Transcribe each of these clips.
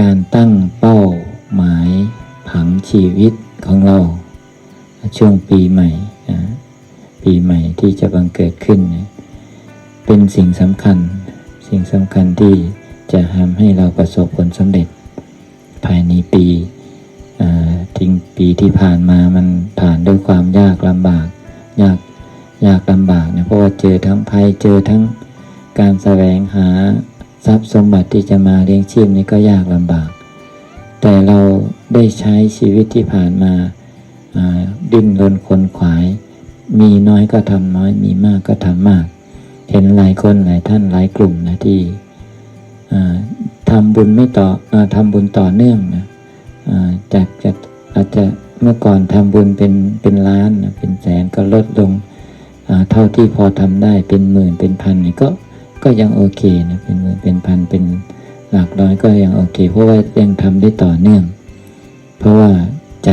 การตั้งเป้าหมายผังชีวิตของเรา ช่วงปีใหม่นะปีใหม่ที่จะบังเกิดขึ้นเนี่ยเป็นสิ่งสำคัญ สิ่งสำคัญที่จะทำให้เราประสบผลสำเร็จ ภายในปีทิ้งปีที่ผ่านมามันผ่านด้วยความยากลำบาก ยากยากลำบากนะเพราะว่าเจอทั้งภัยเจอทั้งการแสวงหา ทรัพย์สมบัติที่จะมาเลี้ยงชีพนี่ก็ยากลำบาก แต่เราได้ใช้ชีวิตที่ผ่านมาดิ้นรนขนขวาย มีน้อยก็ทำน้อย มีมากก็ทำมาก เห็นหลายคนหลายท่านหลายกลุ่มนะที่ทำบุญไม่ต่ออทำบุญต่อเนื่องนะจากจากอาจจะเมื่อก่อนทำบุญเป็นเป็นล้านนะเป็นแสนก็ลดลงเท่าที่พอทำได้เป็นหมื่นเป็นพันนี่ก็ ก็ยังโอเคนะเป็นหมื่นเป็นพันเป็นหลักร้อยก็ยังโอเค เพราะว่ายังทำได้ต่อเนื่อง เพราะว่าใจ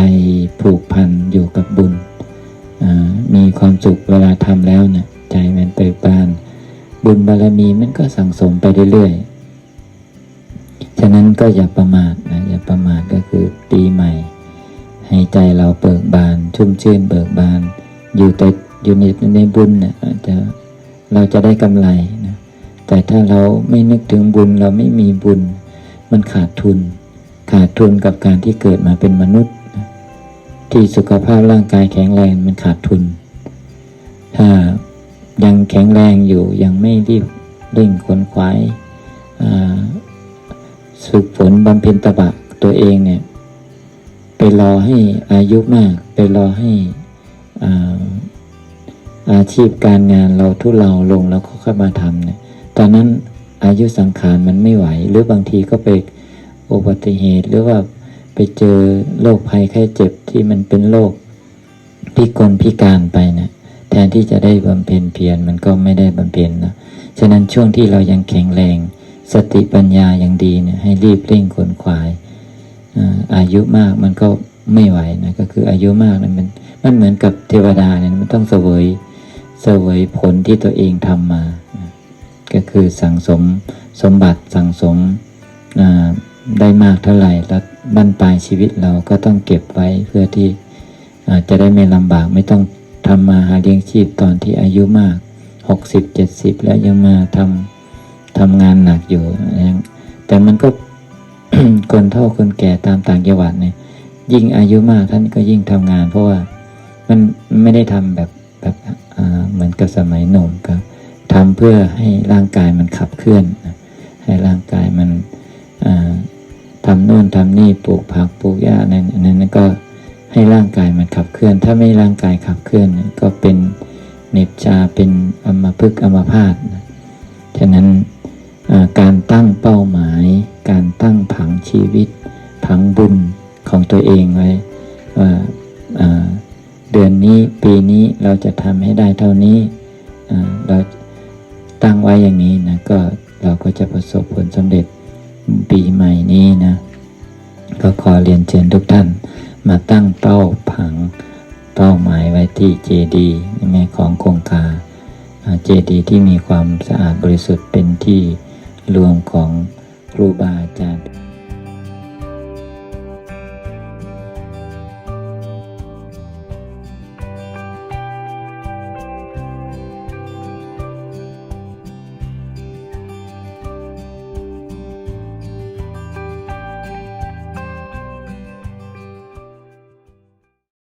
ผูกพันอยู่กับบุญมีความสุขเวลาทำแล้วเนี่ยใจมันเบิกบาน บุญบารมีมันก็สั่งสมไปเรื่อยๆฉะนั้นก็อย่าประมาทนะอย่าประมาทก็คือปีใหม่ ให้ใจเราเบิกบาน ชุ่มชื่นเบิกบาน อยู่แต่อยู่ในในบุญเนี่ยอาจจะเราจะได้กำไรนะ แต่ถ้าเราไม่นึกถึงบุญเราไม่มีบุญ มันขาดทุน ขาดทุนกับการที่เกิดมาเป็นมนุษย์ ที่สุขภาพร่างกายแข็งแรงมันขาดทุน ถ้ายังแข็งแรงอยู่ยังไม่รีบเร่งขนขวายฝึกฝนบำเพ็ญตบะตัวเองเนี่ยไปรอให้อายุมาก ไปรอให้อาอาชีพการงานเราทุเลาลงแล้วก็ค่อยมาทำเนี่ย ตอนนั้นอายุสังขารมันไม่ไหว หรือบางทีก็ไปอุบัติเหตุหรือว่าไปเจอโรคภัยไข้เจ็บที่มันเป็นโรคพิกลพิการไปนะแทนที่จะได้บำเพ็ญเพียรมันก็ไม่ได้บำเพ็ญนะฉะนั้นช่วงที่เรายังแข็งแรง สติปัญญายังดีเนี่ยให้รีบเร่งขวนขวายอายุมากมันก็ไม่ไหวนะก็คืออายุมากเนยมันมันเหมือนกับเทวดาเนี่ยมันต้องเสวยเสวยผลที่ตัวเองทำมา คือสั่งสมสมบัติสั่งสมได้มากเท่าไหร่แล้วบั้นปลายชีวิตเราก็ต้องเก็บไว้เพื่อที่จะได้ไม่ลำบากไม่ต้องทำมาหาเลี้ยงชีพตอนที่อายุมากหกสิบเจ็ดสิบแล้วยังมาทำทำงานหนักอยู่ยังแต่มันก็คนเท่าคนแก่ตามต่างจังหวัดเนี่ยยิ่งอายุมากท่านก็ยิ่งทำงาน เพราะว่ามันไม่ได้ทำแบบแบบเหมือนกับสมัยหนุ่มครับ ทำเพื่อให้ร่างกายมันขับเคลื่อน ให้ร่างกายมันอ่าทำโน่นทำนี่ปลูกผักปลูกหญ้านั่นนั้นก็ให้ร่างกายมันขับเคลื่อน ถ้าไม่ร่างกายขับเคลื่อนก็เป็นเน็บชาเป็นอมพฤกษ์อมพาตฉะนั้นการตั้งเป้าหมาย การตั้งผังชีวิต ผังบุญของตัวเองไว้ว่าเดือนนี้ปีนี้เราจะทำให้ได้เท่านี้ ไว้อย่างนี้นะก็เราก็จะประสบผลสำเร็จปีใหม่นี้นะก็ขอเรียนเชิญทุกท่าน มาตั้งเป้าผังเป้าหมายไว้ที่เจดีแม่ของคงคาเจดีที่มีความสะอาดบริสุทธิ์เป็นที่รวมของครูบาอาจารย์